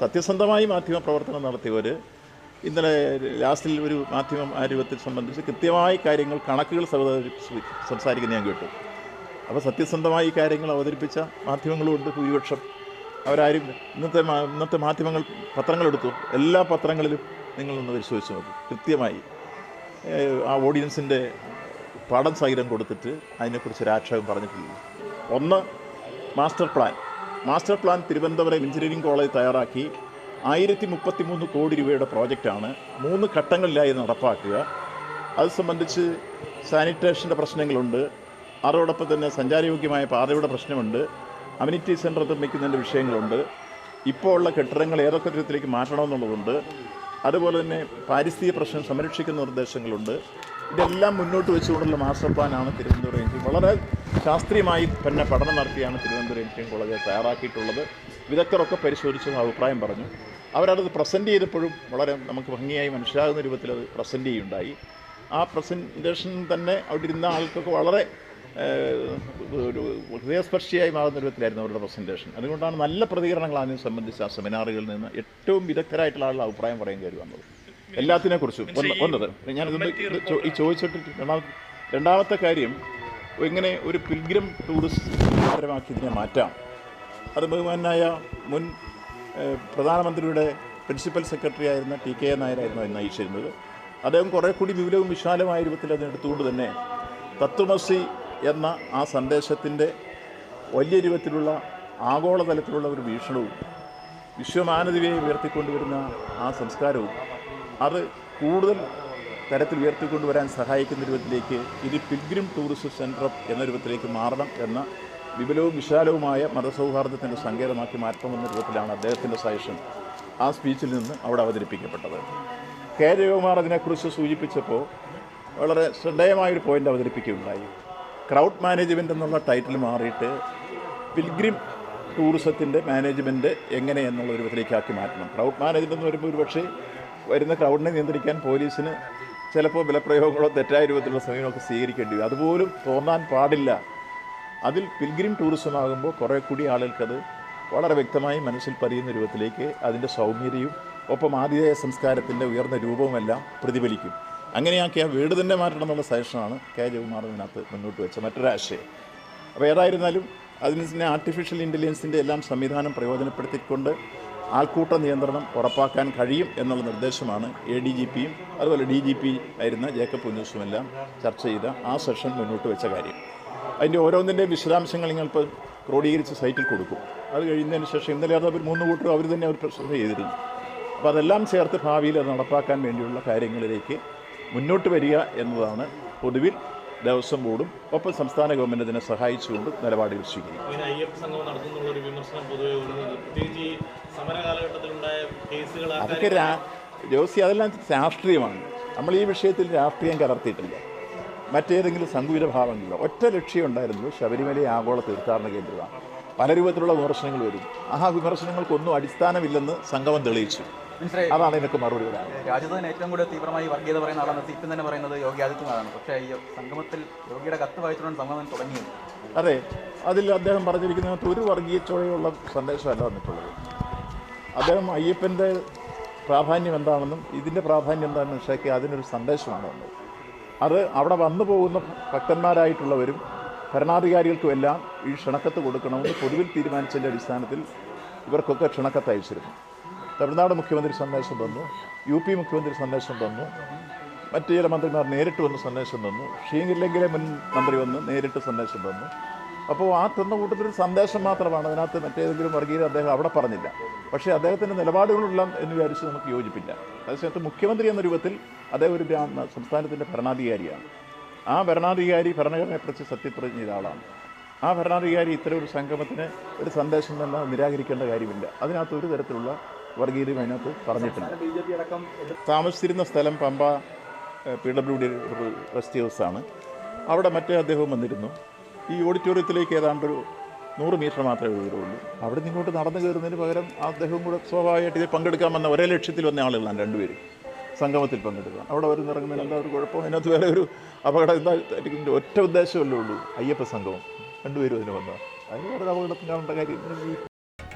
സത്യസന്ധമായി മാധ്യമ പ്രവർത്തനം നടത്തിയവർ ഇന്നലെ ലാസ്റ്റിൽ ഒരു മാധ്യമ ആരൂപത്തിൽ സംബന്ധിച്ച് കൃത്യമായി കാര്യങ്ങൾ കണക്കുകൾ സംസാരിക്കുന്ന ഞാൻ കേട്ടു. അപ്പോൾ സത്യസന്ധമായി ഈ കാര്യങ്ങൾ അവതരിപ്പിച്ച മാധ്യമങ്ങളുമുണ്ട് ഭൂരിപക്ഷം. അവരാരും ഇന്നത്തെ ഇന്നത്തെ മാധ്യമങ്ങൾ പത്രങ്ങളെടുത്തു. എല്ലാ പത്രങ്ങളിലും നിങ്ങളൊന്ന് പരിശോധിച്ച് നോക്കും. കൃത്യമായി ആ ഓഡിയൻസിന്റെ പാഠം സഹിതം കൊടുത്തിട്ട് അതിനെക്കുറിച്ച് ഒരു ആക്ഷേപം പറഞ്ഞിട്ടില്ല. ഒന്ന് master plan. Master plan Thiruvananthapuram engineering college തയ്യാറാക്കി. ആയിരത്തി മുപ്പത്തി മൂന്ന് കോടി രൂപയുടെ പ്രോജക്റ്റാണ്. മൂന്ന് ഘട്ടങ്ങളിലായി നടപ്പാക്കുക. അത് സംബന്ധിച്ച് സാനിറ്റേഷന്റെ പ്രശ്നങ്ങളുണ്ട്. അതോടൊപ്പം തന്നെ സഞ്ചാരയോഗ്യമായ പാതയുടെ പ്രശ്നമുണ്ട്. അമ്യൂണിറ്റി സെന്റർ നിർമ്മിക്കുന്നതിന്റെ വിഷയങ്ങളുണ്ട്. ഇപ്പോൾ ഉള്ള കെട്ടിടങ്ങൾ ഏതൊക്കെ തരത്തിലേക്ക് മാറ്റണമെന്നുള്ളതുണ്ട്. അതുപോലെ തന്നെ പാരിസ്ഥിതിക പ്രശ്നം സംരക്ഷിക്കുന്ന നിർദ്ദേശങ്ങളുണ്ട്. ഇതെല്ലാം മുന്നോട്ട് വെച്ചുകൊണ്ടുള്ള മാസ്റ്റർ പ്ലാനാണ് തിരുവനന്തപുരം എഞ്ചിനീയറിംഗ് വളരെ ശാസ്ത്രീയമായി തന്നെ പഠനം നടത്തിയാണ് തിരുവനന്തപുരം എഞ്ചിനീയറിംഗ് കോളേജ് തയ്യാറാക്കിയിട്ടുള്ളത്. വിദഗ്ധരൊക്കെ പരിശോധിച്ച് അഭിപ്രായം പറഞ്ഞു. അവരത് പ്രസന്റ് ചെയ്തപ്പോഴും വളരെ നമുക്ക് ഭംഗിയായി മനസ്സിലാകുന്ന രൂപത്തിൽ അത് പ്രസന്റ് ചെയ്യുണ്ടായി ആ പ്രസന്റേഷൻ തന്നെ അവിടെ ഇരുന്ന ആൾക്കൊക്കെ വളരെ ഒരു ഹൃദയസ്പർശിയായി മാറുന്ന രൂപത്തിലായിരുന്നു അവരുടെ പ്രസന്റേഷൻ അതുകൊണ്ടാണ് നല്ല പ്രതികരണങ്ങൾ അതിനെ സംബന്ധിച്ച് ആ സെമിനാറുകളിൽ നിന്ന് ഏറ്റവും വിദഗ്ധരായിട്ടുള്ള ആളുടെ അഭിപ്രായം പറയാൻ കയറി വന്നത്. എല്ലാത്തിനെ കുറിച്ചും ഒന്നത് ഞാനിതൊന്ന് ഈ ചോദിച്ചിട്ട് രണ്ടാമത്തെ രണ്ടാമത്തെ കാര്യം ഇങ്ങനെ ഒരു പിൽഗ്രം ടൂറിസ്റ്റ് പരമാക്കി ഇതിനെ മാറ്റാം. അത് ബഹുമാനായ മുൻ പ്രധാനമന്ത്രിയുടെ പ്രിൻസിപ്പൽ സെക്രട്ടറി ആയിരുന്ന ടി കെ നായരായിരുന്നു അത് നയിച്ചിരുന്നത് അദ്ദേഹം കുറേ കൂടി വിപുലവും വിശാലമായ രൂപത്തിൽ അതിനെടുത്തുകൊണ്ട് തന്നെ തത്വമസി എന്ന ആ സന്ദേശത്തിന്റെ വലിയ രൂപത്തിലുള്ള ആഗോളതലത്തിലുള്ള ഒരു വീക്ഷണവും വിശ്വമാനതയെ ഉയർത്തിക്കൊണ്ടുവരുന്ന ആ സംസ്കാരവും അത് കൂടുതൽ തരത്തിൽ ഉയർത്തിക്കൊണ്ടുവരാൻ സഹായിക്കുന്ന രൂപത്തിലേക്ക് ഇത് പിൽഗ്രിം ടൂറിസ്റ്റ് സെന്റർ എന്ന രൂപത്തിലേക്ക് മാറണം എന്ന വിപുലവും വിശാലവുമായ മതസൗഹാർദ്ദത്തിന്റെ സങ്കേതമാക്കി മാറ്റണമെന്ന രൂപത്തിലാണ് അദ്ദേഹത്തിന്റെ സജഷൻ ആ സ്പീച്ചിൽ നിന്ന് അവിടെ അവതരിപ്പിക്കപ്പെട്ടത്. കെ. ജയകുമാർ അതിനെക്കുറിച്ച് സൂചിപ്പിച്ചപ്പോൾ വളരെ ശ്രദ്ധേയമായൊരു പോയിന്റ് അവതരിപ്പിക്കുകയുണ്ടായി. ക്രൗഡ് മാനേജ്മെന്റ് എന്നുള്ള ടൈറ്റിൽ മാറിയിട്ട് പിൽഗ്രിം ടൂറിസത്തിന്റെ മാനേജ്മെന്റ് എങ്ങനെ എന്നുള്ള രൂപത്തിലേക്കാക്കി മാറ്റണം. ക്രൗഡ് മാനേജ്മെന്റ് എന്ന് വരുമ്പോൾ ഒരു പക്ഷേ വരുന്ന ക്രൗഡിനെ നിയന്ത്രിക്കാൻ പോലീസിന് ചിലപ്പോൾ ബലപ്രയോഗങ്ങളോ തെറ്റായ രൂപത്തിലുള്ള സമീപനമൊക്കെ സ്വീകരിക്കേണ്ടി വരും. അതുപോലും തോന്നാൻ പാടില്ല. അതിൽ പിൽഗ്രിം ടൂറിസം ആകുമ്പോൾ കുറേ കൂടി ആളുകൾക്കത് വളരെ വ്യക്തമായി മനസ്സിൽ പതിയുന്ന രൂപത്തിലേക്ക് അതിന്റെ സൗമ്യതയും ഒപ്പം ആതിഥേയ സംസ്കാരത്തിന്റെ ഉയർന്ന രൂപവുമെല്ലാം പ്രതിഫലിക്കും. അങ്ങനെയാക്കി ആ വീട് തന്നെ മാറ്റണം എന്നുള്ള സജഷനാണ് കെ. ജയകുമാർ മുന്നോട്ട് വെച്ച മറ്റൊരാശയം അപ്പോൾ ഏതായിരുന്നാലും അതിന് ആർട്ടിഫിഷ്യൽ ഇന്റലിജൻസിന്റെ എല്ലാം സംവിധാനം പ്രയോജനപ്പെടുത്തിക്കൊണ്ട് ആൾക്കൂട്ട നിയന്ത്രണം ഉറപ്പാക്കാൻ കഴിയും എന്നുള്ള നിർദ്ദേശമാണ് എ ഡി ജി പിയും അതുപോലെ ഡി ജി പി ആയിരുന്ന ജേക്കബ് പുഞ്ഞൂസുമെല്ലാം ചർച്ച ചെയ്ത ആ സെഷൻ മുന്നോട്ട് വെച്ച കാര്യം. അതിന്റെ ഓരോന്നിന്റെയും വിശദാംശങ്ങൾ നിങ്ങളിപ്പോൾ ക്രോഡീകരിച്ച് സൈറ്റിൽ കൊടുക്കും. അത് കഴിയുന്നതിന് ശേഷം ഇന്നലെ അത് അവർ മൂന്ന് കൂട്ടർ അവർ തന്നെ അവർ പ്രശ്നം ചെയ്തിരുന്നു. അപ്പോൾ അതെല്ലാം ചേർത്ത് ഭാവിയിൽ അത് നടപ്പാക്കാൻ വേണ്ടിയുള്ള കാര്യങ്ങളിലേക്ക് മുന്നോട്ട് വരിക എന്നതാണ് പൊതുവിൽ ദേവസ്വം ബോർഡും ഒപ്പം സംസ്ഥാന ഗവൺമെന്റ് ഇതിനെ സഹായിച്ചുകൊണ്ട് നിലപാടുകൾ സ്വീകരിക്കും. അയ്യപ്പ സംഘം നടത്തുന്നുള്ള ഒരു വിമർശനം പൊതുവെ ഉയരുന്നത് പ്രത്യേകിച്ച് ഈ സമര കാലഘട്ടത്തിലുണ്ടായ കേസുകൾ അതൊക്കെ ജോസി അതെല്ലാം രാഷ്ട്രീയമാണ്. നമ്മൾ ഈ വിഷയത്തിൽ രാഷ്ട്രീയം കലർത്തിയിട്ടില്ല. മറ്റേതെങ്കിലും സങ്കുചിത ഭാവങ്ങളില്ല ഒറ്റ ലക്ഷ്യം ഉണ്ടായിരുന്നു ശബരിമല ആഗോള തീർത്ഥാടന കേന്ദ്രമാണ്. പല രൂപത്തിലുള്ള വിമർശനങ്ങൾ വരും. ആ വിമർശനങ്ങൾക്കൊന്നും അടിസ്ഥാനമില്ലെന്ന് സംഗമം തെളിയിച്ചു. അതാണ് ഇതൊക്കെ മറുപടി പറയാം രാജ്യത്ത് തന്നെ ഏറ്റവും കൂടുതൽ തീവ്രമായി വർഗീയത പറയുന്ന ആളാണ് സി പി എം തന്നെ പറയുന്നത് യോഗി ആദിത്യനാഥാണ്. പക്ഷേ ഈ സംഗമത്തിൽ യോഗിയുടെ കത്ത് വായിച്ചുകൊണ്ട് സംഗമം തുടങ്ങിയത്. അതെ അതിൽ അദ്ദേഹം പറഞ്ഞിരിക്കുന്നത് ഒരു വർഗീയ ചോഴയുള്ള സന്ദേശമല്ല വന്നിട്ടുള്ളത്. അദ്ദേഹം അയ്യപ്പന്റെ പ്രാധാന്യം എന്താണെന്നും ഇതിന്റെ പ്രാധാന്യം എന്താണെന്ന് മനസ്സിലാക്കി അതിനൊരു സന്ദേശമാണ് വന്നത്. അത് അവിടെ വന്നു പോകുന്ന ഭക്തന്മാരായിട്ടുള്ളവരും ഭരണാധികാരികൾക്കും എല്ലാം ഈ ക്ഷണക്കത്ത് കൊടുക്കണമെന്ന് പൊതുവിൽ തീരുമാനിച്ചതിന്റെ അടിസ്ഥാനത്തിൽ ഇവർക്കൊക്കെ ക്ഷണക്കത്ത് അയച്ചിരുന്നു. തമിഴ്നാട് മുഖ്യമന്ത്രി സന്ദേശം തന്നു യു പി മുഖ്യമന്ത്രി സന്ദേശം തന്നു മറ്റു ചില മന്ത്രിമാർ നേരിട്ട് വന്ന് സന്ദേശം തന്നു ഷീങ്കില്ലെങ്കിലെ മുൻ മന്ത്രി വന്ന് നേരിട്ട് സന്ദേശം തന്നു. അപ്പോൾ ആ തന്ന കൂട്ടത്തിൽ സന്ദേശം മാത്രമാണ് അതിനകത്ത് മറ്റേതെങ്കിലും വർഗീയത അദ്ദേഹം അവിടെ പറഞ്ഞില്ല. പക്ഷേ അദ്ദേഹത്തിന്റെ നിലപാടുകളെല്ലാം എന്ന് വിചാരിച്ച് നമുക്ക് യോജിപ്പില്ല. അതേസമയത്ത് മുഖ്യമന്ത്രി എന്ന രൂപത്തിൽ അദ്ദേഹം ഒരു സംസ്ഥാനത്തിന്റെ ഭരണാധികാരിയാണ്. ആ ഭരണാധികാരി ഭരണഘടനയെക്കുറിച്ച് സത്യപ്രതിജ്ഞ ആളാണ് ആ ഭരണാധികാരി ഇത്തരം ഒരു സംഗമത്തിന് ഒരു സന്ദേശം തന്നെ നിരാകരിക്കേണ്ട കാര്യമില്ല. അതിനകത്ത് ഒരു തരത്തിലുള്ള വർഗീയതയും അതിനകത്ത് പറഞ്ഞിട്ടുണ്ട്. താമസിച്ചിരുന്ന സ്ഥലം Pamba P W D rest ഹൗസാണ് അവിടെ മറ്റേ അദ്ദേഹവും വന്നിരുന്നു. ഈ ഓഡിറ്റോറിയത്തിലേക്ക് ഏതാണ്ട് ഒരു നൂറ് മീറ്റർ മാത്രമേ ഉയരുള്ളൂ. അവിടെ നിങ്ങോട്ട് നടന്നു കയറുന്നതിന് പകരം അദ്ദേഹവും കൂടെ സ്വാഭാവികമായിട്ട് ഇതിൽ പങ്കെടുക്കാമെന്ന ഒരേ ലക്ഷ്യത്തിൽ വന്ന ആളുകളാണ് രണ്ടുപേരും. സംഗമത്തിൽ പങ്കെടുക്കുക. അവിടെ വരുന്ന ഇറങ്ങുന്നതിന് എന്താ ഒരു കുഴപ്പം? അതിനകത്ത് വേറെ ഒരു അപകടം എന്താ ഒറ്റ ഉദ്ദേശമല്ലേ ഉള്ളൂ. അയ്യപ്പ സംഗമം. രണ്ടുപേരും അതിന് വന്നതാണ്. അതിന് വേറെ അപകടത്തിന് കാണേണ്ട കാര്യം.